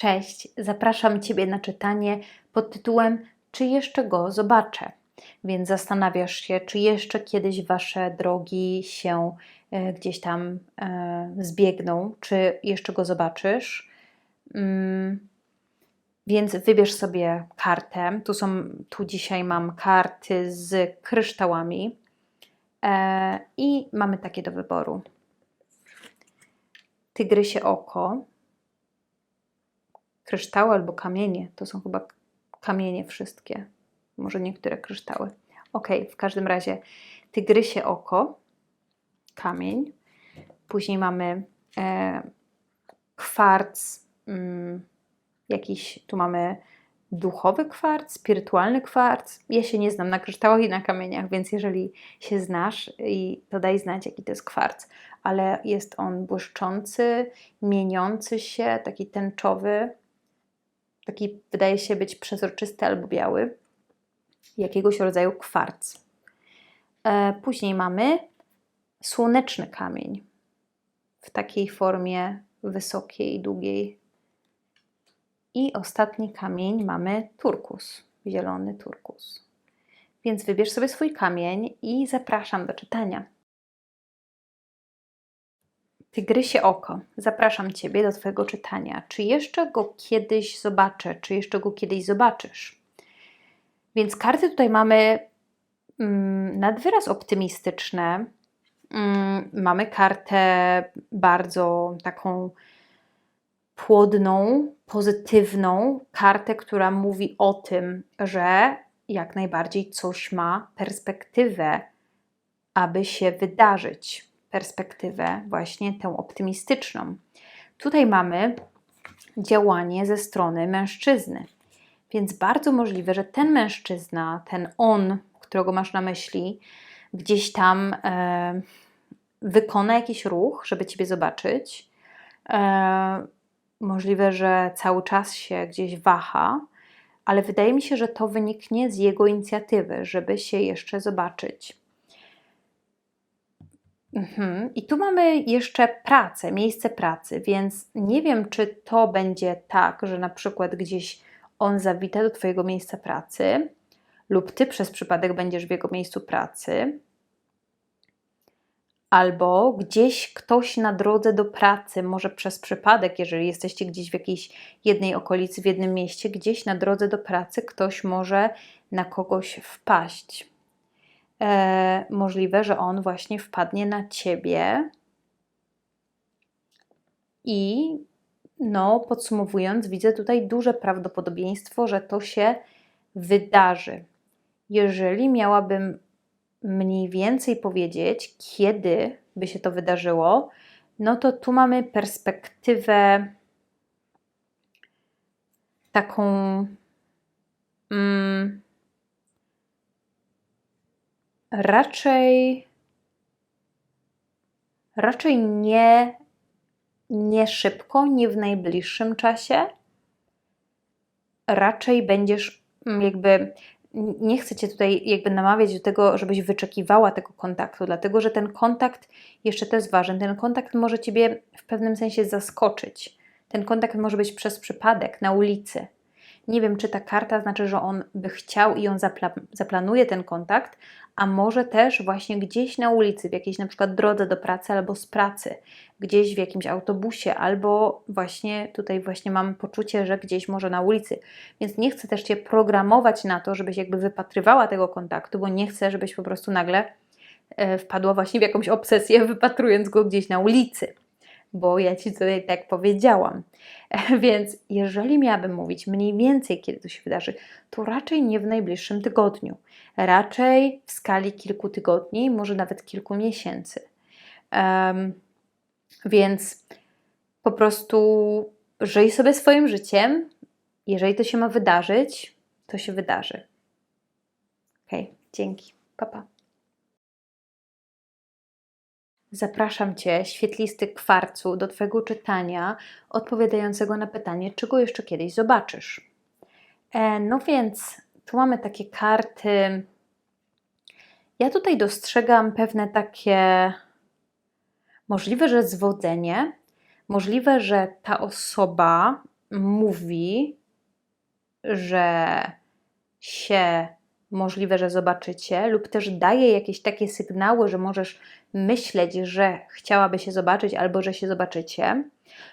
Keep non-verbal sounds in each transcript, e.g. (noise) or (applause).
Cześć, zapraszam Ciebie na czytanie pod tytułem Czy jeszcze go zobaczę? Więc zastanawiasz się, czy jeszcze kiedyś Wasze drogi się e, gdzieś tam e, zbiegną, czy jeszcze go zobaczysz. Mm, więc wybierz sobie kartę. Tu, są, tu dzisiaj mam karty z kryształami e, i mamy takie do wyboru. Tygrysie oko, kryształy albo kamienie. To są chyba kamienie wszystkie. Może niektóre kryształy. Ok, w każdym razie tygrysie oko, kamień. Później mamy e, kwarc, mm, jakiś, tu mamy duchowy kwarc, spirytualny kwarc. Ja się nie znam na kryształach i na kamieniach, więc jeżeli się znasz, i to daj znać, jaki to jest kwarc. Ale jest on błyszczący, mieniący się, taki tęczowy, taki wydaje się być przezroczysty albo biały, jakiegoś rodzaju kwarc. E, później mamy słoneczny kamień w takiej formie wysokiej, długiej. I ostatni kamień mamy turkus, zielony turkus. Więc wybierz sobie swój kamień i zapraszam do czytania. Tygrysie oko, zapraszam Ciebie do Twojego czytania. Czy jeszcze go kiedyś zobaczę? Czy jeszcze go kiedyś zobaczysz? Więc karty tutaj mamy mm, nad wyraz optymistyczne. Mm, mamy kartę bardzo taką płodną, pozytywną, kartę, która mówi o tym, że jak najbardziej coś ma perspektywę, aby się wydarzyć perspektywę, właśnie tę optymistyczną. Tutaj mamy działanie ze strony mężczyzny. Więc bardzo możliwe, że ten mężczyzna, ten on, którego masz na myśli, gdzieś tam e, wykona jakiś ruch, żeby Ciebie zobaczyć. E, możliwe, że cały czas się gdzieś waha, ale wydaje mi się, że to wyniknie z jego inicjatywy, żeby się jeszcze zobaczyć. Mhm. I tu mamy jeszcze pracę, miejsce pracy, więc nie wiem, czy to będzie tak, że na przykład gdzieś on zawita do Twojego miejsca pracy, lub Ty przez przypadek będziesz w jego miejscu pracy, albo gdzieś ktoś na drodze do pracy, może przez przypadek, jeżeli jesteście gdzieś w jakiejś jednej okolicy, w jednym mieście, gdzieś na drodze do pracy ktoś może na kogoś wpaść e, możliwe, że on właśnie wpadnie na ciebie i no, podsumowując, widzę tutaj duże prawdopodobieństwo, że to się wydarzy. Jeżeli miałabym mniej więcej powiedzieć, kiedy by się to wydarzyło, no to tu mamy perspektywę taką. Mm, raczej raczej nie, nie szybko, nie w najbliższym czasie. Raczej będziesz mm, jakby nie chcę cię tutaj jakby namawiać do tego, żebyś wyczekiwała tego kontaktu, dlatego że ten kontakt, jeszcze to jest ważne, ten kontakt może ciebie w pewnym sensie zaskoczyć. Ten kontakt może być przez przypadek na ulicy. Nie wiem, czy ta karta znaczy, że on by chciał i on zapla zaplanuje ten kontakt, a może też właśnie gdzieś na ulicy, w jakiejś na przykład drodze do pracy albo z pracy, gdzieś w jakimś autobusie, albo właśnie tutaj właśnie mam poczucie, że gdzieś może na ulicy. Więc nie chcę też Cię programować na to, żebyś jakby wypatrywała tego kontaktu, bo nie chcę, żebyś po prostu nagle e, wpadła właśnie w jakąś obsesję, wypatrując go gdzieś na ulicy bo ja Ci tutaj tak powiedziałam. (laughs) Więc jeżeli miałabym mówić mniej więcej, kiedy to się wydarzy, to raczej nie w najbliższym tygodniu. Raczej w skali kilku tygodni, może nawet kilku miesięcy. Um, więc po prostu żyj sobie swoim życiem. Jeżeli to się ma wydarzyć, to się wydarzy. Ok, dzięki. Pa, pa. Zapraszam Cię, świetlisty kwarcu, do Twojego czytania odpowiadającego na pytanie, czy go jeszcze kiedyś zobaczysz. E, no więc tu mamy takie karty. Ja tutaj dostrzegam pewne takie możliwe, że zwodzenie, możliwe, że ta osoba mówi, że się możliwe, że zobaczycie, lub też daje jakieś takie sygnały, że możesz myśleć, że chciałaby się zobaczyć albo że się zobaczycie,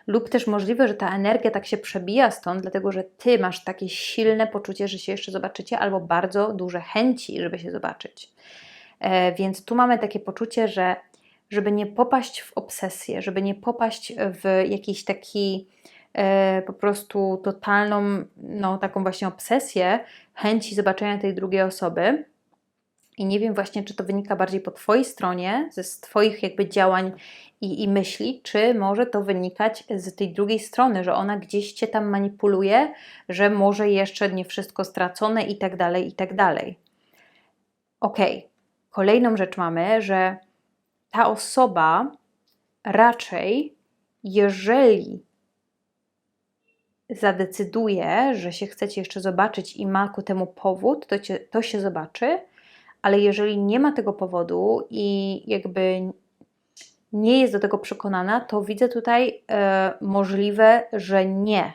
lub też możliwe, że ta energia tak się przebija stąd, dlatego że ty masz takie silne poczucie, że się jeszcze zobaczycie, albo bardzo duże chęci, żeby się zobaczyć. E, więc tu mamy takie poczucie, że żeby nie popaść w obsesję, żeby nie popaść w jakiś taki po prostu totalną, no taką właśnie obsesję chęci zobaczenia tej drugiej osoby. I nie wiem właśnie, czy to wynika bardziej po Twojej stronie, ze Twoich jakby działań i, i myśli, czy może to wynikać z tej drugiej strony, że ona gdzieś Cię tam manipuluje, że może jeszcze nie wszystko stracone i tak dalej, i tak dalej. Ok, kolejną rzecz mamy, że ta osoba raczej, jeżeli zadecyduje, że się chcecie jeszcze zobaczyć i ma ku temu powód, to, cię, to się zobaczy, ale jeżeli nie ma tego powodu i jakby nie jest do tego przekonana, to widzę tutaj e, możliwe, że nie.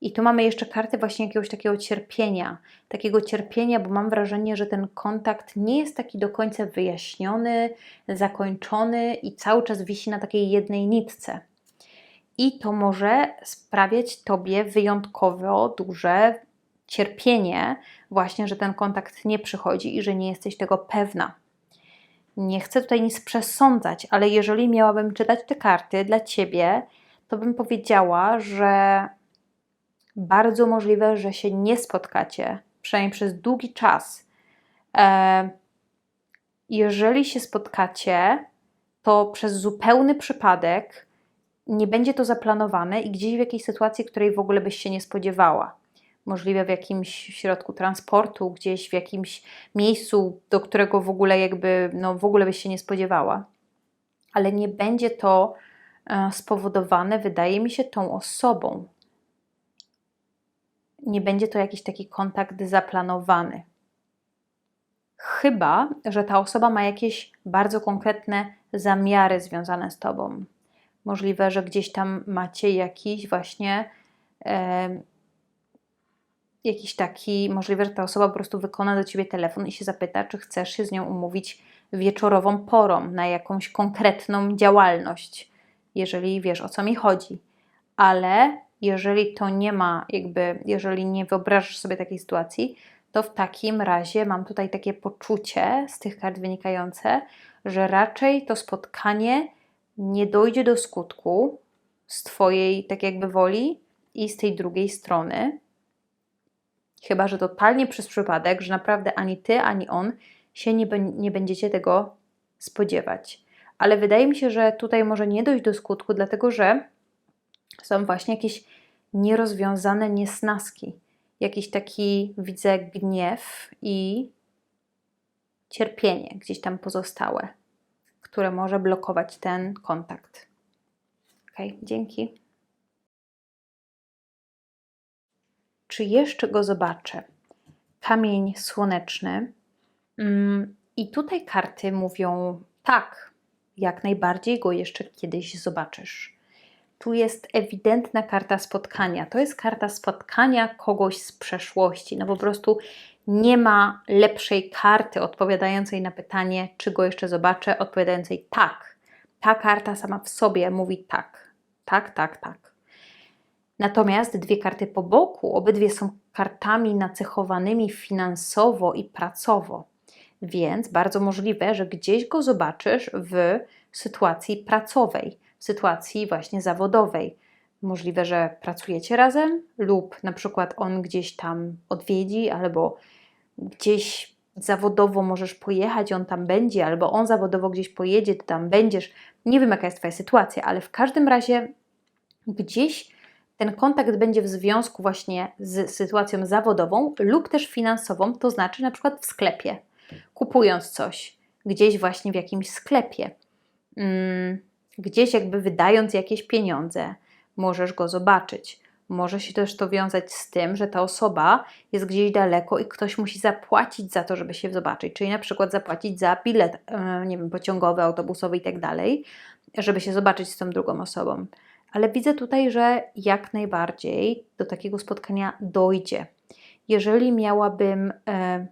I tu mamy jeszcze kartę właśnie jakiegoś takiego cierpienia, takiego cierpienia, bo mam wrażenie, że ten kontakt nie jest taki do końca wyjaśniony, zakończony i cały czas wisi na takiej jednej nitce. I to może sprawiać Tobie wyjątkowo duże cierpienie, właśnie, że ten kontakt nie przychodzi i że nie jesteś tego pewna. Nie chcę tutaj nic przesądzać, ale jeżeli miałabym czytać te karty dla Ciebie, to bym powiedziała, że bardzo możliwe, że się nie spotkacie, przynajmniej przez długi czas. E, jeżeli się spotkacie, to przez zupełny przypadek nie będzie to zaplanowane i gdzieś w jakiejś sytuacji, której w ogóle byś się nie spodziewała. Możliwe w jakimś środku transportu, gdzieś w jakimś miejscu, do którego w ogóle jakby, no w ogóle byś się nie spodziewała. Ale nie będzie to e, spowodowane, wydaje mi się, tą osobą. Nie będzie to jakiś taki kontakt zaplanowany. Chyba, że ta osoba ma jakieś bardzo konkretne zamiary związane z tobą Możliwe, że gdzieś tam macie jakiś właśnie e, jakiś taki, możliwe, że ta osoba po prostu wykona do ciebie telefon i się zapyta, czy chcesz się z nią umówić wieczorową porą na jakąś konkretną działalność, jeżeli wiesz o co mi chodzi. Ale jeżeli to nie ma, jakby, jeżeli nie wyobrażasz sobie takiej sytuacji, to w takim razie mam tutaj takie poczucie z tych kart wynikające, że raczej to spotkanie nie dojdzie do skutku z Twojej, tak jakby woli i z tej drugiej strony. Chyba, że totalnie przez przypadek, że naprawdę ani Ty, ani on się nie, nie będziecie tego spodziewać. Ale wydaje mi się, że tutaj może nie dojść do skutku, dlatego że są właśnie jakieś nierozwiązane niesnaski. Jakiś taki, widzę, gniew i cierpienie gdzieś tam pozostałe które może blokować ten kontakt. Ok, dzięki. Czy jeszcze go zobaczę? Kamień słoneczny. Mm, I tutaj karty mówią tak, jak najbardziej go jeszcze kiedyś zobaczysz. Tu jest ewidentna karta spotkania. To jest karta spotkania kogoś z przeszłości. No po prostu nie ma lepszej karty odpowiadającej na pytanie, czy go jeszcze zobaczę, odpowiadającej tak. Ta karta sama w sobie mówi tak. Tak, tak, tak. Natomiast dwie karty po boku, obydwie są kartami nacechowanymi finansowo i pracowo. Więc bardzo możliwe, że gdzieś go zobaczysz w sytuacji pracowej, w sytuacji właśnie zawodowej. Możliwe, że pracujecie razem, lub na przykład on gdzieś tam odwiedzi, albo gdzieś zawodowo możesz pojechać, on tam będzie, albo on zawodowo gdzieś pojedzie, ty tam będziesz. Nie wiem, jaka jest Twoja sytuacja, ale w każdym razie gdzieś ten kontakt będzie w związku właśnie z sytuacją zawodową lub też finansową, to znaczy na przykład w sklepie, kupując coś, gdzieś właśnie w jakimś sklepie, mm, gdzieś jakby wydając jakieś pieniądze, możesz go zobaczyć. Może się też to wiązać z tym, że ta osoba jest gdzieś daleko i ktoś musi zapłacić za to, żeby się zobaczyć, czyli na przykład zapłacić za bilet, e, nie wiem, pociągowy, autobusowy i tak dalej, żeby się zobaczyć z tą drugą osobą. ale widzę tutaj, że jak najbardziej do takiego spotkania dojdzie. Jeżeli miałabym e,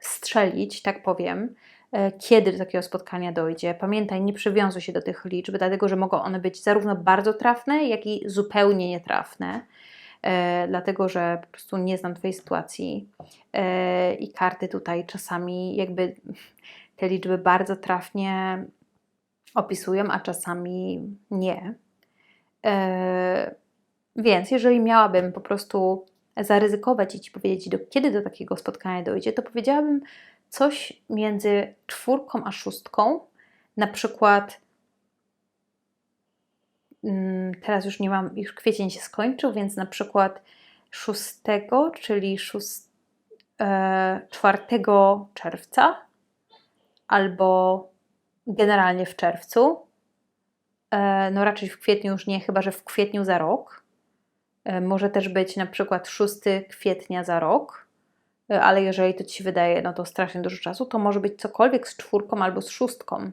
strzelić, tak powiem, kiedy do takiego spotkania dojdzie. Pamiętaj, nie przywiązuj się do tych liczb, dlatego że mogą one być zarówno bardzo trafne, jak i zupełnie nietrafne. E, dlatego że po prostu nie znam Twojej sytuacji e, i karty tutaj czasami jakby te liczby bardzo trafnie opisują, a czasami nie. E, więc jeżeli miałabym po prostu zaryzykować i Ci powiedzieć, do kiedy do takiego spotkania dojdzie, to powiedziałabym coś między czwórką a szóstką, na przykład mm, teraz już nie mam, już kwiecień się skończył, więc na przykład 6, czyli 6, e, 4 czerwca albo generalnie w czerwcu. E, no raczej w kwietniu już nie, chyba że w kwietniu za rok. E, może też być na przykład 6 kwietnia za rok, e, ale jeżeli to Ci się wydaje, no to strasznie dużo czasu, to może być cokolwiek z czwórką albo z szóstką.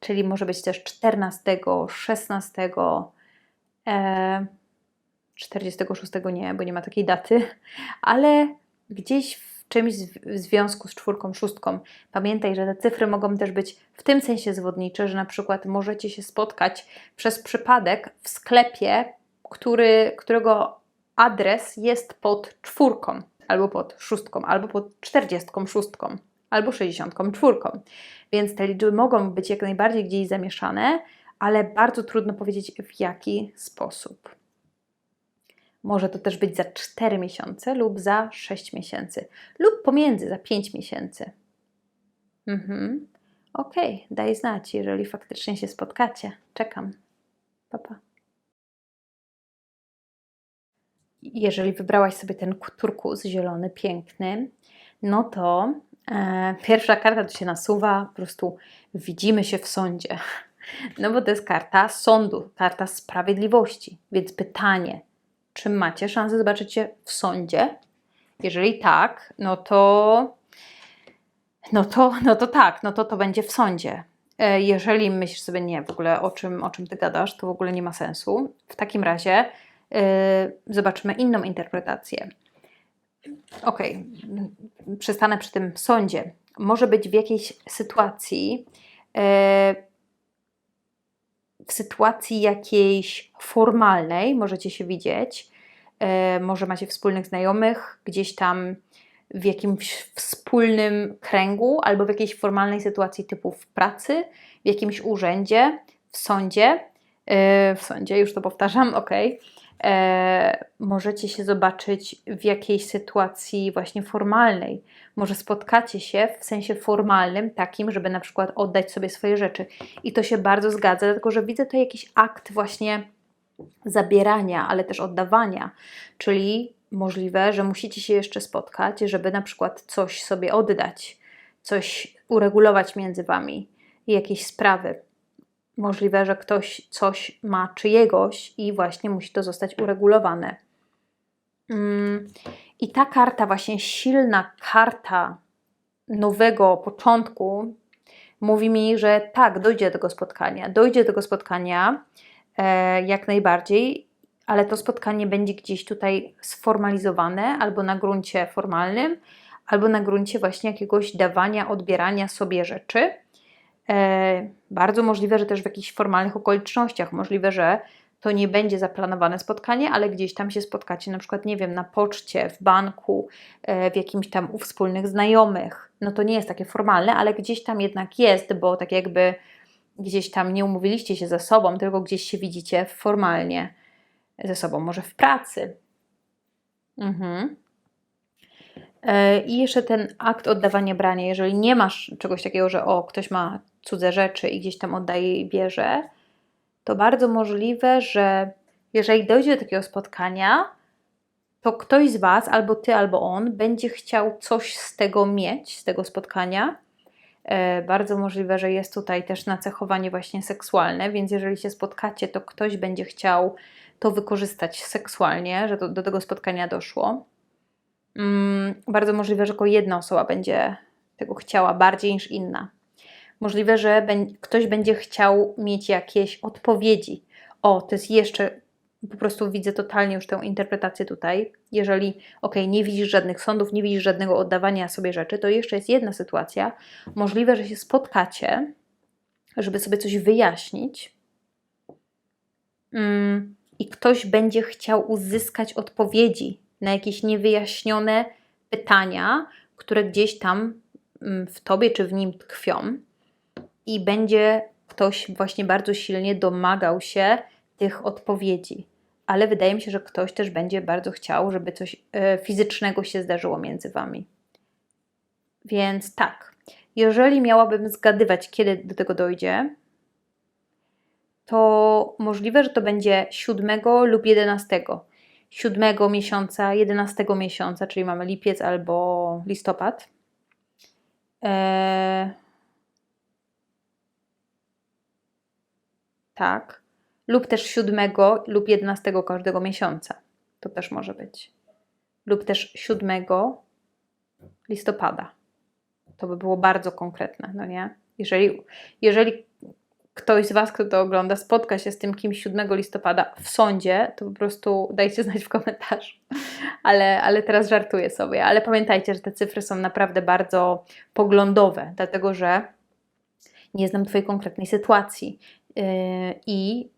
Czyli może być też 14, 16, e, 46 nie, bo nie ma takiej daty, ale gdzieś w czymś w związku z czwórką, szóstką. Pamiętaj, że te cyfry mogą też być w tym sensie zwodnicze, że na przykład możecie się spotkać przez przypadek w sklepie który, którego adres jest pod czwórką, albo pod szóstką, albo pod czterdziestką szóstką, albo sześćdziesiątką czwórką. Więc te liczby mogą być jak najbardziej gdzieś zamieszane, ale bardzo trudno powiedzieć w jaki sposób. Może to też być za 4 miesiące lub za 6 miesięcy, lub pomiędzy za 5 miesięcy. Mhm. Okej, okay, daj znać, jeżeli faktycznie się spotkacie. Czekam. Papa. Pa. Jeżeli wybrałaś sobie ten turkus zielony, piękny, no to e, pierwsza karta tu się nasuwa, po prostu widzimy się w sądzie. (laughs) No bo to jest karta sądu, karta sprawiedliwości. Więc pytanie, czy macie szansę zobaczyć się w sądzie? Jeżeli tak, no to no to, no to tak, no to to będzie w sądzie. E, jeżeli myślisz sobie, nie, w ogóle o czym, o czym ty gadasz, to w ogóle nie ma sensu. W takim razie zobaczymy inną interpretację. Ok, przestanę przy tym sądzie. Może być w jakiejś sytuacji, y, w sytuacji jakiejś formalnej, możecie się widzieć, y, może macie wspólnych znajomych, gdzieś tam w jakimś wspólnym kręgu, albo w jakiejś formalnej sytuacji typu w pracy, w jakimś urzędzie, w sądzie. W sądzie, już to powtarzam, ok e, możecie się zobaczyć w jakiejś sytuacji właśnie formalnej. Może spotkacie się w sensie formalnym, takim, żeby na przykład oddać sobie swoje rzeczy. I to się bardzo zgadza, dlatego że widzę to jakiś akt właśnie zabierania, ale też oddawania, czyli możliwe, że musicie się jeszcze spotkać, żeby na przykład coś sobie oddać, coś uregulować między wami, jakieś sprawy możliwe, że ktoś coś ma czyjegoś i właśnie musi to zostać uregulowane. Mm, I ta karta, właśnie silna karta nowego początku, mówi mi, że tak, dojdzie do tego spotkania. Dojdzie do tego spotkania e, jak najbardziej, ale to spotkanie będzie gdzieś tutaj sformalizowane albo na gruncie formalnym, albo na gruncie właśnie jakiegoś dawania, odbierania sobie rzeczy bardzo możliwe, że też w jakichś formalnych okolicznościach. Możliwe, że to nie będzie zaplanowane spotkanie, ale gdzieś tam się spotkacie, na przykład, nie wiem, na poczcie, w banku, e, w jakimś tam u wspólnych znajomych. No to nie jest takie formalne, ale gdzieś tam jednak jest, bo tak jakby gdzieś tam nie umówiliście się ze sobą, tylko gdzieś się widzicie formalnie ze sobą, może w pracy. Mhm. E, I jeszcze ten akt oddawania brania, jeżeli nie masz czegoś takiego, że o, ktoś ma cudze rzeczy i gdzieś tam oddaje i bierze, to bardzo możliwe, że jeżeli dojdzie do takiego spotkania, to ktoś z Was, albo Ty, albo on, będzie chciał coś z tego mieć, z tego spotkania. E, bardzo możliwe, że jest tutaj też nacechowanie właśnie seksualne, więc jeżeli się spotkacie, to ktoś będzie chciał to wykorzystać seksualnie, że do tego spotkania doszło. Mm, bardzo możliwe, że tylko jedna osoba będzie tego chciała bardziej niż inna. Możliwe, że ktoś będzie chciał mieć jakieś odpowiedzi. o, to jest jeszcze, po prostu widzę totalnie już tę interpretację tutaj. Jeżeli, ok, nie widzisz żadnych sądów, nie widzisz żadnego oddawania sobie rzeczy, to jeszcze jest jedna sytuacja. Możliwe, że się spotkacie, żeby sobie coś wyjaśnić. Mm, I ktoś będzie chciał uzyskać odpowiedzi na jakieś niewyjaśnione pytania, które gdzieś tam mm, w tobie czy w nim tkwią, i będzie ktoś właśnie bardzo silnie domagał się tych odpowiedzi. Ale wydaje mi się, że ktoś też będzie bardzo chciał, żeby coś e, fizycznego się zdarzyło między wami. Więc tak, jeżeli miałabym zgadywać, kiedy do tego dojdzie, to możliwe, że to będzie 7 lub 11. 7 miesiąca, 11 miesiąca, czyli mamy lipiec albo listopad. Eee, tak. Lub też 7 lub 11 każdego miesiąca. To też może być. Lub też 7 listopada. To by było bardzo konkretne, no nie? Jeżeli, jeżeli ktoś z Was, kto to ogląda, spotka się z tym kimś 7 listopada w sądzie, to po prostu dajcie znać w komentarzu. (laughs) Ale, ale teraz żartuję sobie. Ale pamiętajcie, że te cyfry są naprawdę bardzo poglądowe, dlatego że nie znam Twojej konkretnej sytuacji i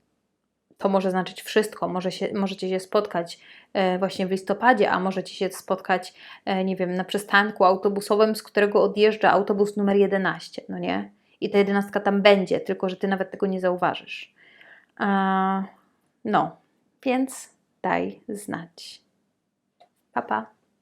to może znaczyć wszystko. Może się, możecie się spotkać e, właśnie w listopadzie, a możecie się spotkać, e, nie wiem, na przystanku autobusowym, z którego odjeżdża autobus numer 11, no nie? I ta jedenastka tam będzie, tylko że ty nawet tego nie zauważysz. No, więc daj znać. Pa, pa.